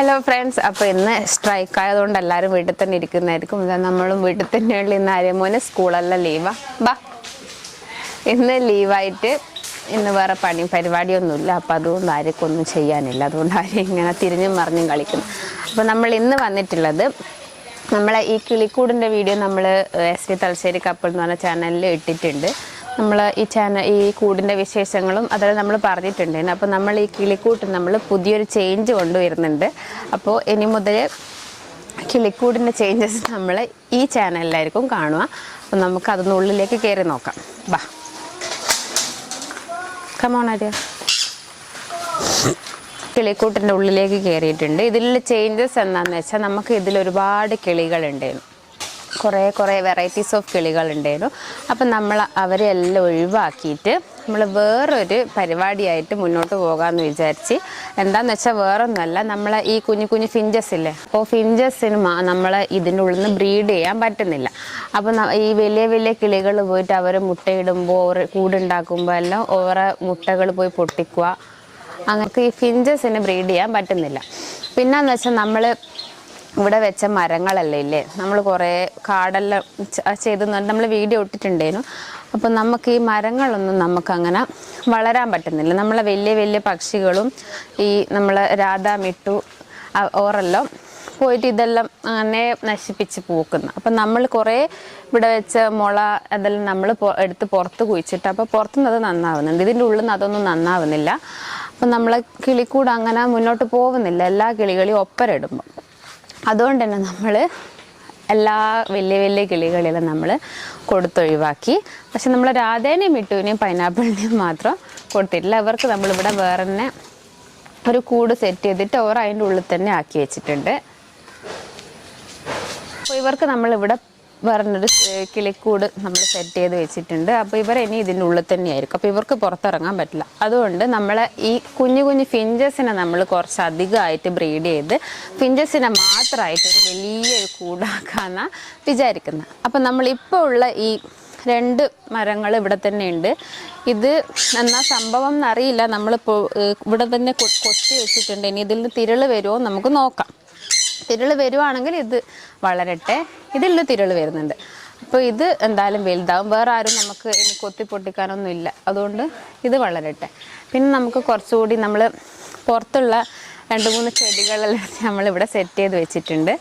Hello friends അപ്പോൾ ഇന്ന് strike ആയതുകൊണ്ട് എല്ലാവരും വീട്ടിൽ തന്നെ ഇരിക്കുന്നതായിരിക്കും. ഇതാ നമ്മളും വീട്ടിൽ തന്നെയുള്ള ഇന്ന് ആര്യമോന് സ്കൂളല്ല ലീവാ ബാ. ഇന്ന് ലീവായിട്ട് ഇന്ന് വേറെ പണി പരിപാടിയൊന്നുമില്ല. അപ്പോൾ അതുകൊണ്ട് ആർക്കും ഒന്നും ചെയ്യാനില്ല. അതുകൊണ്ട് ആരും ഇങ്ങനെ തിരിഞ്ഞും മറിഞ്ഞും കളിക്കുന്നു. അപ്പോൾ നമ്മൾ ഇന്ന് വന്നിട്ടുള്ളത് നമ്മളെ ഈ കിളിക്കൂടിന്റെ വീഡിയോ നമ്മൾ എസ് വി തലശ്ശേരി കപ്പിൾ എന്ന് പറഞ്ഞ ചാനലിൽ ഇട്ടിട്ടുണ്ട്. നമ്മൾ ഈ ചാനൽ ഈ കൂടിന്റെ വിശേഷങ്ങളും അതെല്ലാം നമ്മൾ പറഞ്ഞിട്ടുണ്ടായിരുന്നു. അപ്പോൾ നമ്മൾ ഈ കിളിക്കൂട്ട് നമ്മൾ പുതിയൊരു ചേഞ്ച് കൊണ്ടുവരുന്നുണ്ട്. അപ്പോൾ ഇനി മുതൽ കിളിക്കൂടിന്റെ ചേഞ്ചസ് നമ്മൾ ഈ ചാനലിലായിരിക്കും കാണുക. അപ്പോൾ നമുക്ക് അതൊന്ന് ഉള്ളിലേക്ക് കയറി നോക്കാം. ബാ കമോൺ ആര്യ കിളിക്കൂട്ടിന്റെ ഉള്ളിലേക്ക് കയറിയിട്ടുണ്ട്. ഇതിൽ ചേഞ്ചസ് എന്താണെന്ന് വെച്ചാൽ നമുക്ക് ഇതിൽ ഒരുപാട് കിളികളുണ്ടായിരുന്നു. കുറേ കുറേ വെറൈറ്റീസ് ഓഫ് കിളികളുണ്ടായിരുന്നു അപ്പം നമ്മൾ അവരെ എല്ലാം ഒഴിവാക്കിയിട്ട് നമ്മൾ വേറൊരു പരിപാടിയായിട്ട് മുന്നോട്ട് പോകാമെന്ന് വിചാരിച്ച്. എന്താണെന്ന് വെച്ചാൽ വേറൊന്നുമല്ല നമ്മൾ ഈ കുഞ്ഞു കുഞ്ഞു ഫിഞ്ചസ് ഇല്ലേ? അപ്പോൾ ഫിഞ്ചസിന് നമ്മൾ ഇതിന്റെ ഉള്ളിൽ നിന്ന് ബ്രീഡ് ചെയ്യാൻ പറ്റുന്നില്ല. അപ്പോൾ ഈ വലിയ വലിയ കിളികൾ പോയിട്ട് അവർ മുട്ടയിടുമ്പോൾ ഓവർ കൂടുണ്ടാക്കുമ്പോൾ എല്ലാം ഓരോ മുട്ടകൾ പോയി പൊട്ടിക്കുക. അങ്ങനെ ഈ ഫിഞ്ചസിന് ബ്രീഡ് ചെയ്യാൻ പറ്റുന്നില്ല. പിന്നെന്ന് വെച്ചാൽ നമ്മൾ ഇവിടെ വെച്ച മരങ്ങളല്ലേ ഇല്ലേ? നമ്മൾ കുറേ കാടെല്ലാം ചെയ്ത് നമ്മൾ വീഡിയോ ഇട്ടിട്ടുണ്ടായിരുന്നു. അപ്പം നമുക്ക് ഈ മരങ്ങളൊന്നും നമുക്കങ്ങനെ വളരാൻ പറ്റുന്നില്ല. നമ്മളെ വലിയ വലിയ പക്ഷികളും ഈ നമ്മൾ രാധാ മിട്ടു ഓറെല്ലാം പോയിട്ട് ഇതെല്ലാം അങ്ങനെ നശിപ്പിച്ച് പോക്കുന്നു. അപ്പം നമ്മൾ കുറേ ഇവിടെ വെച്ച മുള അതെല്ലാം നമ്മൾ എടുത്ത് പുറത്ത് കുഴിച്ചിട്ട് അപ്പോൾ പുറത്തുനിന്ന് അത് നന്നാവുന്നുണ്ട്. ഇതിന്റെ ഉള്ളിൽ നിന്ന് അതൊന്നും നന്നാവുന്നില്ല. അപ്പം നമ്മളെ കിളിക്കൂട് അങ്ങനെ മുന്നോട്ട് പോകുന്നില്ല. എല്ലാ കിളികളെയും ഒപ്പരയിടുമ്പോൾ അതുകൊണ്ട് തന്നെ നമ്മൾ എല്ലാ വലിയ വലിയ കിളികളിലും നമ്മൾ കൊടുത്തൊഴിവാക്കി. പക്ഷെ നമ്മൾ രാധേനെയും മിട്ടുവിനെയും പൈനാപ്പിളിനെയും മാത്രം കൊടുത്തിട്ടില്ല. അവർക്ക് നമ്മളിവിടെ വേറെ തന്നെ ഒരു കൂട് സെറ്റ് ചെയ്തിട്ട് ഓർ അതിന്റെ ഉള്ളിൽ തന്നെ ആക്കി വെച്ചിട്ടുണ്ട്. അപ്പോൾ ഇവർക്ക് നമ്മളിവിടെ വേറൊരു കിളിക്കൂട് നമ്മൾ സെറ്റ് ചെയ്ത് വെച്ചിട്ടുണ്ട്. അപ്പോൾ ഇവർ ഇനി ഇതിന്റെ ഉള്ളിൽ തന്നെയായിരിക്കും. അപ്പോൾ ഇവർക്ക് പുറത്തിറങ്ങാൻ പറ്റില്ല. അതുകൊണ്ട് നമ്മൾ ഈ കുഞ്ഞു കുഞ്ഞു ഫിഞ്ചസിനെ നമ്മൾ കുറച്ച് അധികമായിട്ട് ബ്രീഡ് ചെയ്ത് ഫിഞ്ചസിനെ മാത്രമായിട്ട് ഒരു വലിയൊരു കൂടാക്കാന്നാണ് വിചാരിക്കുന്നത് അപ്പം നമ്മളിപ്പോൾ ഉള്ള ഈ രണ്ട് മരങ്ങൾ ഇവിടെ തന്നെ ഉണ്ട്. ഇത് എന്നാ സംഭവം എന്നറിയില്ല. നമ്മളിപ്പോൾ ഇവിടെ തന്നെ കൊത്തി വെച്ചിട്ടുണ്ട്. ഇനി ഇതിൽ നിന്ന് തിരൾ വരുമോ നമുക്ക് നോക്കാം. തിരൾ വരുവാണെങ്കിൽ ഇത് വളരട്ടെ. ഇതിലുള്ള തിരൾ വരുന്നുണ്ട്. അപ്പോൾ ഇത് എന്തായാലും വലുതാവും. വേറെ ആരും നമുക്ക് ഇനി കൊത്തി പൊട്ടിക്കാനൊന്നും ഇല്ല. അതുകൊണ്ട് ഇത് വളരട്ടെ. പിന്നെ നമുക്ക് കുറച്ചുകൂടി നമ്മൾ പുറത്തുള്ള രണ്ട് മൂന്ന് ചെടികളെല്ലാം നമ്മളിവിടെ സെറ്റ് ചെയ്ത് വെച്ചിട്ടുണ്ട്.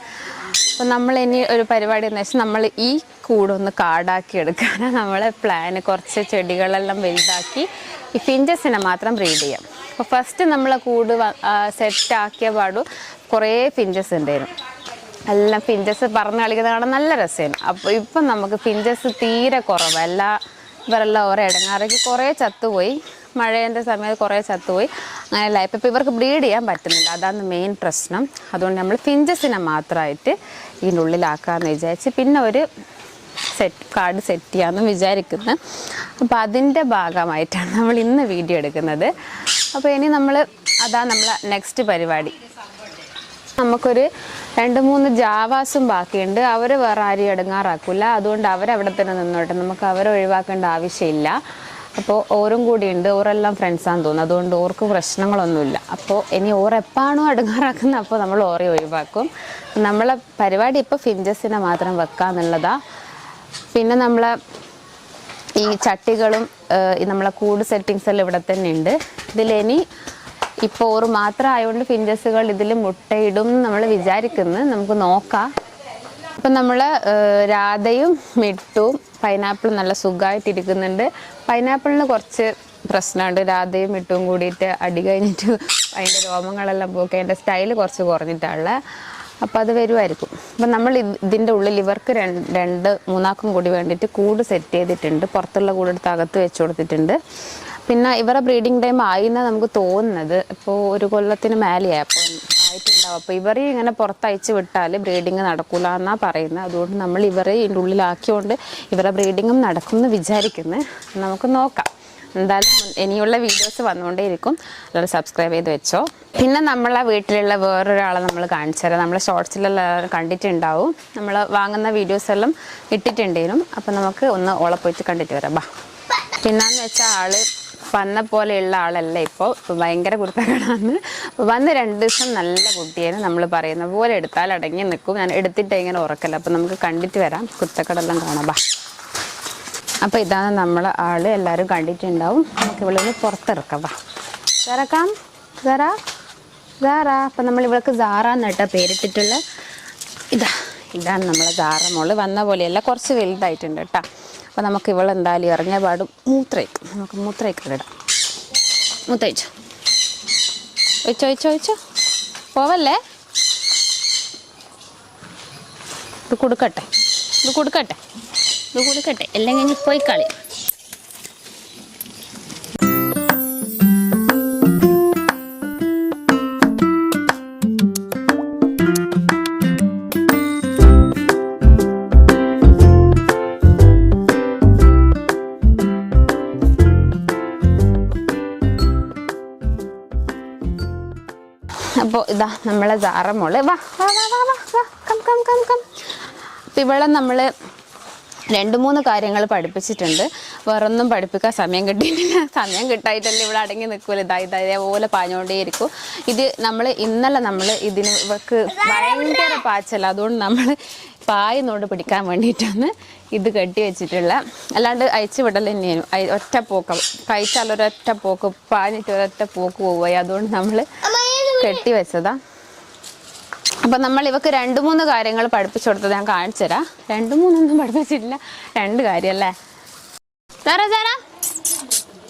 അപ്പോൾ നമ്മൾ ഇനി ഒരു പരിപാടി എന്ന് വെച്ചാൽ നമ്മൾ ഈ കൂടൊന്ന് കാടാക്കി എടുക്കാനാണ് നമ്മളെ പ്ലാന് കുറച്ച് ചെടികളെല്ലാം വലുതാക്കി ഈ ഫിഞ്ചസിനെ മാത്രം ബ്രീഡ് ചെയ്യാം. അപ്പോൾ ഫസ്റ്റ് നമ്മൾ കൂട് സെറ്റ് ആക്കിയ പാടും. കുറേ പിഞ്ചസ് ഉണ്ടായിരുന്നു എല്ലാം പിഞ്ചസ് പറന്ന് കളിക്കുന്ന കാണാൻ നല്ല രസമായിരുന്നു അപ്പോൾ ഇപ്പം നമുക്ക് പിഞ്ചസ് തീരെ കുറവാണ് എല്ലാ ഇവരെല്ലാം ഓരോ ഇടങ്ങാറേക്ക് കുറേ ചത്തുപോയി. മഴേന്റെ സമയത്ത് കുറേ ചത്തുപോയി. അങ്ങനെയല്ല ഇപ്പം ഇപ്പോൾ ഇവർക്ക് ബ്രീഡ് ചെയ്യാൻ പറ്റുന്നില്ല. അതാണ് മെയിൻ പ്രശ്നം. അതുകൊണ്ട് നമ്മൾ ഫിഞ്ചസിനെ മാത്രമായിട്ട് ഇതിന്റെ ഉള്ളിലാക്കാമെന്ന് വിചാരിച്ച് പിന്നെ ഒരു സെറ്റ് കാർഡ് സെറ്റ് ചെയ്യാമെന്ന് വിചാരിക്കുന്നത് അപ്പോൾ അതിന്റെ ഭാഗമായിട്ടാണ് നമ്മൾ ഇന്ന് വീഡിയോ എടുക്കുന്നത്. അപ്പോൾ ഇനി നമ്മൾ അതാ നമ്മളെ നെക്സ്റ്റ് പരിപാടി. നമുക്കൊരു രണ്ട് മൂന്ന് ജാവാസും ബാക്കിയുണ്ട്. അവർ വേറെ ആരും ഇടങ്ങാറാക്കില്ല അതുകൊണ്ട് അവരവിടെ തന്നെ നിന്നോട്ടെ. നമുക്ക് അവരെ ഒഴിവാക്കേണ്ട ആവശ്യമില്ല. അപ്പോൾ ഓരും കൂടിയുണ്ട് ഓരെല്ലാം ഫ്രണ്ട്സാന്ന് തോന്നുന്നു. അതുകൊണ്ട് ഓർക്ക് പ്രശ്നങ്ങളൊന്നുമില്ല. അപ്പോൾ ഇനി ഓർ എപ്പാണോ അടുങ്ങാറാക്കുന്നത് അപ്പോൾ നമ്മൾ ഓറെ ഒഴിവാക്കും. നമ്മളെ പരിപാടി ഇപ്പോൾ ഫിഞ്ചസിനെ മാത്രം വെക്കാന്നുള്ളതാണ് പിന്നെ നമ്മളെ ഈ ചട്ടികളും നമ്മളെ കൂട് സെറ്റിങ്സ് എല്ലാം ഇവിടെ തന്നെ ഉണ്ട്. ഇതിലിനി ഇപ്പോൾ ഓറ് മാത്രം ആയതുകൊണ്ട് ഫിഞ്ചസുകൾ ഇതിൽ മുട്ടയിടും നമ്മൾ വിചാരിക്കുന്നു. നമുക്ക് നോക്കാം. അപ്പം നമ്മൾ രാധയും മിട്ടും പൈനാപ്പിളും നല്ല സുഖമായിട്ട് ഇരിക്കുന്നുണ്ട് പൈനാപ്പിളിന് കുറച്ച് പ്രശ്നമുണ്ട്. രാധയും മിട്ടും കൂടിയിട്ട് അടി കഴിഞ്ഞിട്ട് അതിന്റെ രോമങ്ങളെല്ലാം പോക്കി. അതിന്റെ സ്റ്റൈൽ കുറച്ച് കുറഞ്ഞിട്ടാണുള്ളത് അപ്പോൾ അത് വരുമായിരിക്കും അപ്പം നമ്മൾ ഇത് ഇതിന്റെ ഉള്ളിൽ ഇവർക്ക് രണ്ട് മൂന്നാക്കും കൂടി വേണ്ടിയിട്ട് കൂട് സെറ്റ് ചെയ്തിട്ടുണ്ട്. പുറത്തുള്ള കൂടെടുത്ത് അകത്ത് വെച്ച് കൊടുത്തിട്ടുണ്ട്. പിന്നെ ഇവരുടെ ബ്രീഡിങ് ടൈം ആയിന്നാണ് നമുക്ക് തോന്നുന്നത്. ഇപ്പോൾ ഒരു കൊല്ലത്തിന് മേലെയായി അപ്പോൾ ആയിട്ടുണ്ടാവും. അപ്പോൾ ഇവരെ ഇങ്ങനെ പുറത്തയച്ച് വിട്ടാൽ ബ്രീഡിങ് നടക്കില്ല എന്നാണ് പറയുന്നത്. അതുകൊണ്ട് നമ്മൾ ഇവരെ ഇതിന്റെ ഉള്ളിലാക്കിയോണ്ട് ഇവരുടെ ബ്രീഡിങ്ങും നടക്കുമെന്ന് വിചാരിക്കുന്നു. നമുക്ക് നോക്കാം. എന്തായാലും ഇനിയുള്ള വീഡിയോസ് വന്നുകൊണ്ടേയിരിക്കും. എല്ലാവരും സബ്സ്ക്രൈബ് ചെയ്ത് വെച്ചോ. പിന്നെ നമ്മളെ വീട്ടിലുള്ള വേറൊരാളെ നമ്മൾ കാണിച്ചു തരാം. നമ്മളെ ഷോർട്സിലെല്ലാം കണ്ടിട്ടുണ്ടാവും. നമ്മൾ വാങ്ങുന്ന വീഡിയോസ് എല്ലാം ഇട്ടിട്ടുണ്ടേനും. അപ്പം നമുക്ക് ഒന്ന് ഓളെ പോയിട്ട് കണ്ടിട്ട് വരാം. ബാ. പിന്നെന്ന് വെച്ചാൽ ആൾ വന്ന പോലെയുള്ള ആളല്ല ഇപ്പോൾ ഭയങ്കര കുരുത്തക്കേടാണ്. വന്ന് രണ്ട് ദിവസം നല്ല കുട്ടിയാണ് നമ്മൾ പറയുന്ന പോലെ എടുത്താൽ അടങ്ങി നിൽക്കും. ഞാൻ എടുത്തിട്ട് ഇങ്ങനെ ഉറക്കല്ല. അപ്പം നമുക്ക് കണ്ടിട്ട് വരാം. കുരുത്തക്കടെല്ലാം കാണാം. ബാ. അപ്പോൾ ഇതാണ് നമ്മൾ ആൾ. എല്ലാവരും കണ്ടിട്ടുണ്ടാവും. നമുക്ക് ഇവിടെ ഒന്ന് പുറത്തിറക്കാം. വാ. ഇറക്കാം സാറ സാറ അപ്പം നമ്മൾ ഇവൾക്ക് സാറ എന്നിട്ട പേരിട്ടിട്ടുള്ള. ഇതാ ഇതാണ് നമ്മളെ സാറ മോൾ. വന്ന പോലെയല്ല കുറച്ച് വലുതായിട്ടുണ്ട് കേട്ടോ. അപ്പോൾ നമുക്ക് ഇവൾ എന്തായാലും ഇറങ്ങിയ പാടും മൂത്രയ്ക്കും നമുക്ക് മൂത്രയ്ക്ക് ഇടാം. മൂത്രയിച്ചോ ഒഴിച്ചോ ഒഴിച്ചോ ഒഴിച്ചോ. പോവല്ലേ? ഇത് കൊടുക്കട്ടെ. ഇത് കൊടുക്കട്ടെ. ഇത് കൊടുക്കട്ടെ എല്ലാം കഴിഞ്ഞ് പോയി കളി. അപ്പോൾ ഇതാ നമ്മളെ ജാറ മോൾ. വാ വാ വാ വാ വാ. വാ കം കം കം കം. അപ്പം ഇവളെ നമ്മൾ രണ്ട് മൂന്ന് കാര്യങ്ങൾ പഠിപ്പിച്ചിട്ടുണ്ട്. വേറൊന്നും പഠിപ്പിക്കാൻ സമയം കിട്ടിയിട്ടില്ല. സമയം കിട്ടായിട്ടല്ലേ ഇവിടെ അടങ്ങി നിൽക്കൂല ഇതാ ഇതാ ഇതേപോലെ പാഞ്ഞുകൊണ്ടേയിരിക്കും ഇത് നമ്മൾ ഇന്നലെ നമ്മൾ ഇതിന് ഇവക്ക് ഭയങ്കര പാച്ചല്ല. അതുകൊണ്ട് നമ്മൾ പായുന്നോട് പിടിക്കാൻ വേണ്ടിയിട്ടാണ് ഇത് കെട്ടി വെച്ചിട്ടുള്ള. അല്ലാണ്ട് അയച്ചു വിടൽ തന്നെയാണ്. ഒറ്റ പോക്ക. കഴിച്ചാൽ ഒരൊറ്റ പോക്ക് പാഞ്ഞിട്ട് ഒരൊറ്റ പോക്ക് പോവുകയായി അതുകൊണ്ട് നമ്മൾ കെട്ടി വെച്ചതാ. അപ്പൊ നമ്മൾ ഇവക്ക് രണ്ട് മൂന്ന് കാര്യങ്ങൾ പഠിപ്പിച്ചു കൊടുത്തത് ഞാൻ കാണിച്ചു തരാം രണ്ട് മൂന്നൊന്നും പഠിപ്പിച്ചിട്ടില്ല രണ്ട് കാര്യല്ലേ Sara Sara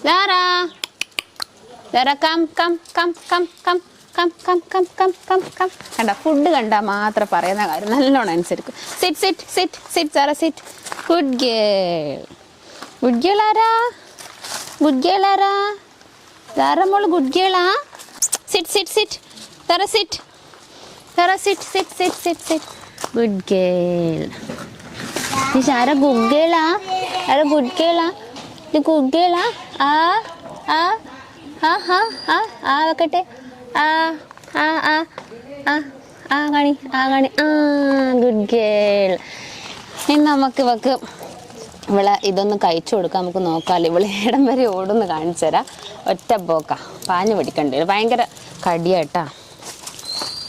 Sara Sara come come come come come come come come come come come കണ്ട ഫുഡ് കണ്ടാൽ മാത്രം പറയുന്ന കാര്യം നല്ലോണം അനുസരിക്കും sit sit sit sit Sara sit good girl good girl ആരാ ഗുഡ് ഗേൾ ആരാ സാറ മോൾ good ഗേളാ sit sit sit Sara sit Tara, sit, sit, sit, sit, sit. Good girl. Ni Sarah, good girl, ah. Sarah, good girl, ah. Ni good girl, ah. Ah, ah, ah, ah, ah, ah, വെക്കട്ടെ ആ ആ ആ ആ ആ കാണി ആ കാണി ആ ഗുഡ് ഗേൾ ഇനി നമുക്ക് ഇവക്ക് ഇവളെ ഇതൊന്ന് കഴിച്ചു കൊടുക്കാം നമുക്ക് നോക്കാമല്ലോ ഇവൾ ഇടം വരെ ഓടുന്ന് കാണിച്ചു തരാം. ഒറ്റ പോക്ക. പാഞ്ഞു പിടിക്കണ്ടി. ഭയങ്കര കടിയാട്ടാ.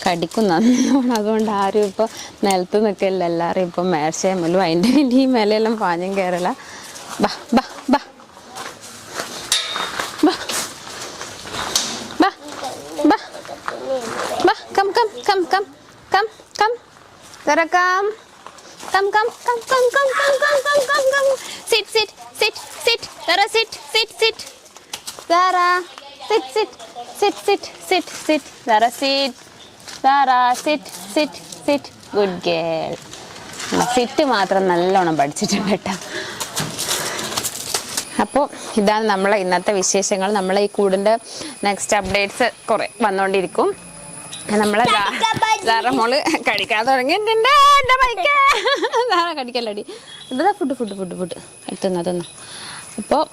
കടിക്കും നല്ലോണം അതുകൊണ്ട് ആരും ഇപ്പോൾ നിലത്ത് നിൽക്കില്ല എല്ലാവരും ഇപ്പം മേർച്ചയുമല്ലോ അതിന്റെ വേണ്ടി ഈ മേലെല്ലാം പാഞ്ഞും കയറല ബാ ബാ ബാ ബാ come come come come come come തുറക്കാം come come come come come come come come sit. Sit sit. Sit തുറ sit sit sit Zara, sit, sit, sit, sit, sit, sit. Zara, sit. Zara, sit, sit, sit. Good girl. Sit മാത്രം നല്ലോണം പഠിച്ചിട്ടുണ്ട് കേട്ടോ. അപ്പോൾ ഇതാണ് നമ്മളെ ഇന്നത്തെ വിശേഷങ്ങൾ. നമ്മളെ ഈ കൂടിന്റെ നെക്സ്റ്റ് അപ്ഡേറ്റ്സ് കുറേ വന്നുകൊണ്ടിരിക്കും നമ്മളെ സാറ മോൾ കഴിക്കാൻ തുടങ്ങിയിട്ടുണ്ട്. എന്റെ ബൈക്ക് സാറ കടിക്കല്ലടി. ഇതാ ഫുഡ് ഫുഡ് ഫുഡ് ഫുഡ് എത്തുന്ന അതൊന്നും അപ്പോൾ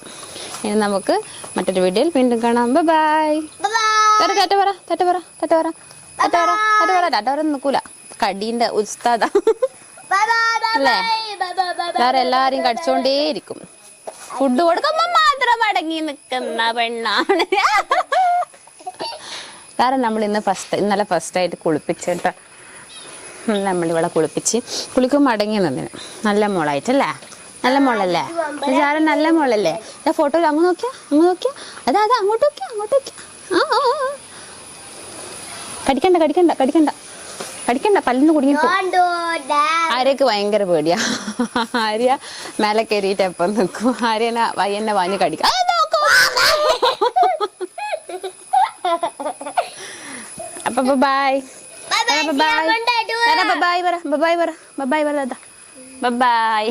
ഇനി നമുക്ക് മറ്റൊരു വീഡിയോയിൽ വീണ്ടും കാണാം. ബൈ വേറെ ടാറ്റ പറ ടാറ്റ പറ ടാറ്റ പറ. പറ ടാറ്റ പറ നിൽക്കൂല കടീന്റെ ഉസ്താദ. അല്ലേ? വേറെ എല്ലാരും കടിച്ചോണ്ടേയിരിക്കും. ഫുഡ് കൊടുക്കുമ്പോ മാത്രം അടങ്ങി നിൽക്കുന്ന പെണ്ണാണ്. കാരണം നമ്മൾ ഇന്ന് ഫസ്റ്റ് ഇന്നലെ ഫസ്റ്റ് ആയിട്ട് കുളിപ്പിച്ചിട്ട് നമ്മളിവിടെ കുളിപ്പിച്ച് കുളിക്കുമ്പോൾ അടങ്ങി നിന്നിന്. നല്ല മോളായിട്ടല്ലേ? നല്ല മോളല്ലേ? വിചാരം നല്ല മോളല്ലേ? ഫോട്ടോയിൽ അങ്ങ് നോക്കിയാ അങ്ങ് നോക്കിയാ അതാ അതാ അങ്ങോട്ട് നോക്കിയാ അങ്ങോട്ട് നോക്കിയാ. ആ, ആ. കടിക്കണ്ട കടിക്കണ്ട കടിക്കണ്ട. കടിക്കണ്ട പല്ലിന് കുടുങ്ങി ആര്യക്ക് ഭയങ്കര പേടിയാ. ആര്യ മേലെ കയറിയിട്ട് എപ്പം നിൽക്കും ആര്യനെ വയ്യന്നെ വാങ്ങി കടിക്കാം. അപ്പൊ ബൈ ബൈ ബൈ പറ ബൈ പറ ബൈ പറ ബൈ